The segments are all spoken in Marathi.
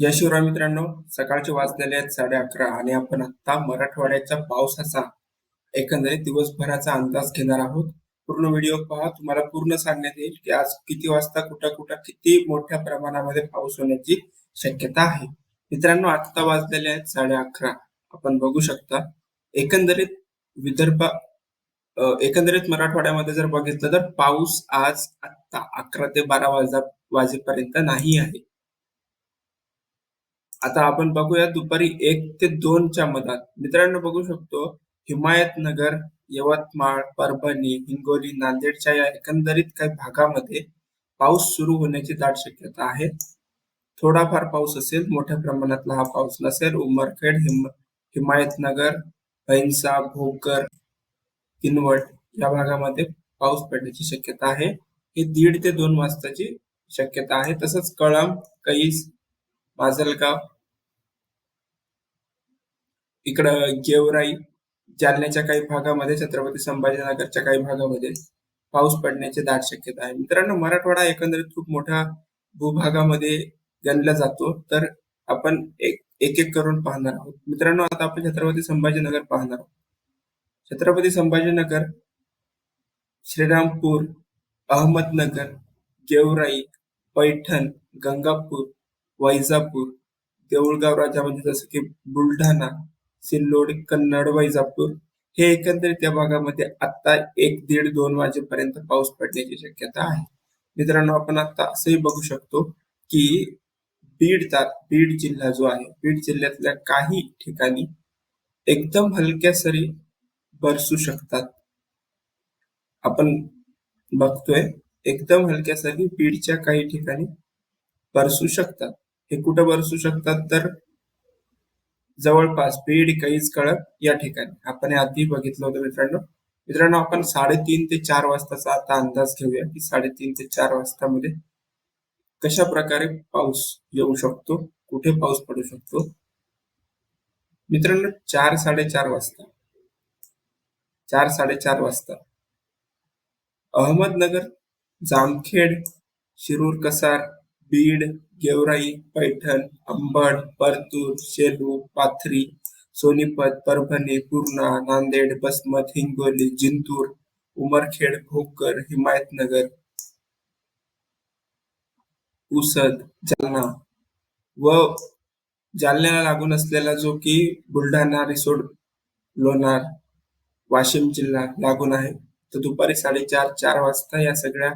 जय शिवराय मित्रांनो. सकाळचे वाजलेले आहेत साडे अकरा आणि आपण आता मराठवाड्याच्या पावसाचा एकंदरीत दिवसभराचा अंदाज घेणार आहोत. पूर्ण व्हिडिओ पहा. तुम्हाला पूर्ण सांगण्यात येईल की आज किती वाजता कुठं कुठं किती मोठ्या प्रमाणामध्ये पाऊस होण्याची शक्यता आहे. मित्रांनो आता वाजलेले आहेत साडे अकरा. आपण बघू शकता. एकंदरीत विदर्भ एकंदरीत मराठवाड्यामध्ये जर बघितलं तर पाऊस आज आता अकरा ते बारा वाजा वाजेपर्यंत नाही आहे. आता आपण बघूया दुपारी एक ते दोनच्या मधात. मित्रांनो बघू शकतो हिमायतनगर यवतमाळ परभणी हिंगोली नांदेडच्या या एकंदरीत काही भागामध्ये पाऊस सुरू होण्याची दाट शक्यता आहे. थोडाफार पाऊस असेल मोठ्या प्रमाणातला हा पाऊस नसेल. उमरखेड हिम हिमायतनगर भैंसा भोकर किनवट या भागामध्ये पाऊस पडण्याची शक्यता आहे. ही दीड ते दोन वाजताची शक्यता आहे. तसंच कळंब कैस माजलगाव इकडं गेवराई जालन्याच्या काही भागामध्ये छत्रपती संभाजीनगरच्या काही भागामध्ये पाऊस पडण्याची दाट शक्यता आहे. मित्रांनो मराठवाडा एकंदरीत खूप मोठा भूभागामध्ये गणला जातो. तर आपण एक एक एक करून पाहणार आहोत. मित्रांनो आता आपण छत्रपती संभाजीनगर पाहणार आहोत. छत्रपती संभाजीनगर श्रीरामपूर अहमदनगर गेवराई पैठण गंगापूर वैजापूर देऊळगाव राजामध्ये जसं की बुलढाणा सिल्लोड कन्नड वैजापूर हे एकंदरीत या भागामध्ये आता एक दीड दोन वाजेपर्यंत पाऊस पडण्याची शक्यता आहे. मित्रांनो आपण आता असंही बघू शकतो की बीड ता बीड जिल्हा जो आहे बीड जिल्ह्यातल्या काही ठिकाणी एकदम हलक्या सरी बरसू शकतात. आपण बघतोय एकदम हलक्या सरी बीडच्या काही ठिकाणी बरसू शकतात. हे कुठं बरसू शकतात तर जवळपास बीड कैज कळप या ठिकाणी. आपण हे आधी बघितलं होतं मित्रांनो. मित्रांनो आपण साडेतीन ते चार वाजताचा आता अंदाज घेऊया की साडेतीन ते चार वाजतामध्ये कशा प्रकारे पाऊस येऊ शकतो कुठे पाऊस पडू शकतो? मित्रांनो चार साडेचार वाजता. चार साडेचार वाजता. अहमदनगर जामखेड शिरूर कसार बीड गेवराई पैठण अंबड परतूर सेलू पाथरी सोनीपत परभणी पूर्णा नांदेड बसमत हिंगोली जिंतूर उमरखेड भोकर हिमायतनगर उसद जालना. व जालन्याला लागून असलेला जो की बुलढाणा रिसोड लोणार वाशिम जिल्हा लागून आहे. तर दुपारी साडेचार चार वाजता या सगळ्या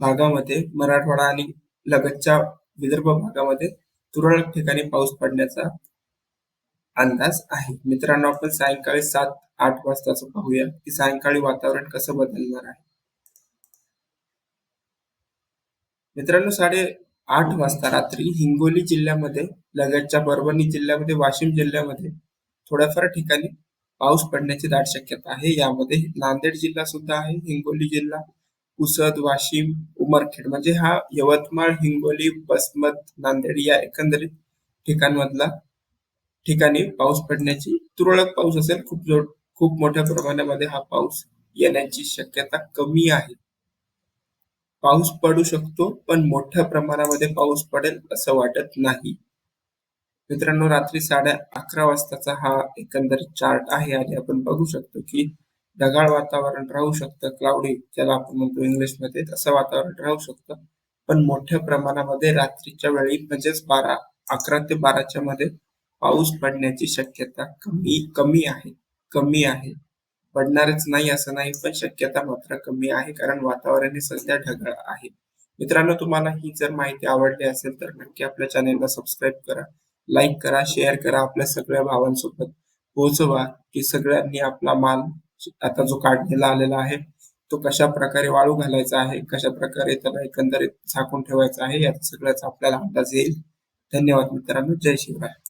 भागामध्ये मराठवाडा आणि लगतच्या विदर्भ भागामध्ये तुरळक ठिकाणी पाऊस पडण्याचा अंदाज आहे. मित्रांनो आपण सायंकाळी सात आठ वाजताच पाहूया की सायंकाळी वातावरण कसं बदलणार आहे. मित्रांनो साडे आठ वाजता रात्री हिंगोली जिल्ह्यामध्ये लगतच्या परभणी जिल्ह्यामध्ये वाशिम जिल्ह्यामध्ये थोड्याफार ठिकाणी पाऊस पडण्याची दाट शक्यता आहे. यामध्ये नांदेड जिल्हा सुद्धा आहे हिंगोली जिल्हा पुसद वाशिम उमरखेड. म्हणजे हा यवतमाळ हिंगोली बसमत नांदेड या एकंदरीत ठिकाणमधला ठिकाणी पाऊस पडण्याची तुरळक पाऊस असेल खूप जोड खूप मोठ्या प्रमाणामध्ये हा पाऊस येण्याची शक्यता कमी आहे. पाऊस पडू शकतो पण मोठ्या प्रमाणामध्ये पाऊस पडेल असं वाटत नाही. मित्रांनो रात्री साडे अकरा वाजताचा हा एकंदर चार्ट आहे आणि आपण बघू शकतो की ढगाळ वातावरण राहू शकतं क्लाउडी ज्याला आपण म्हणतो इंग्लिशमध्ये तसं वातावरण राहू शकतं. पण मोठ्या प्रमाणामध्ये रात्रीच्या वेळी म्हणजेच बारा अकरा ते बाराच्या मध्ये पाऊस पडण्याची शक्यता कमी कमी आहे कमी आहे. पडणारच नाही असं नाही पण शक्यता मात्र कमी आहे कारण वातावरण हे सध्या ढगाळ आहे. मित्रांनो तुम्हाला ही जर माहिती आवडली असेल तर नक्की आपल्या चॅनेलला सबस्क्राईब करा लाईक करा शेअर करा आपल्या सगळ्या भावांसोबत. पोहोचवा की सगळ्यांनी आपला माल आता जो काढणीला आलेला आहे तो कशा प्रकारे वाळू घालायचा आहे कशा प्रकारे त्याला एकंदरीत झाकून ठेवायचा आहे याचा सगळ्याचा आपल्याला अंदाज येईल. धन्यवाद मित्रांनो. जय शिवराय.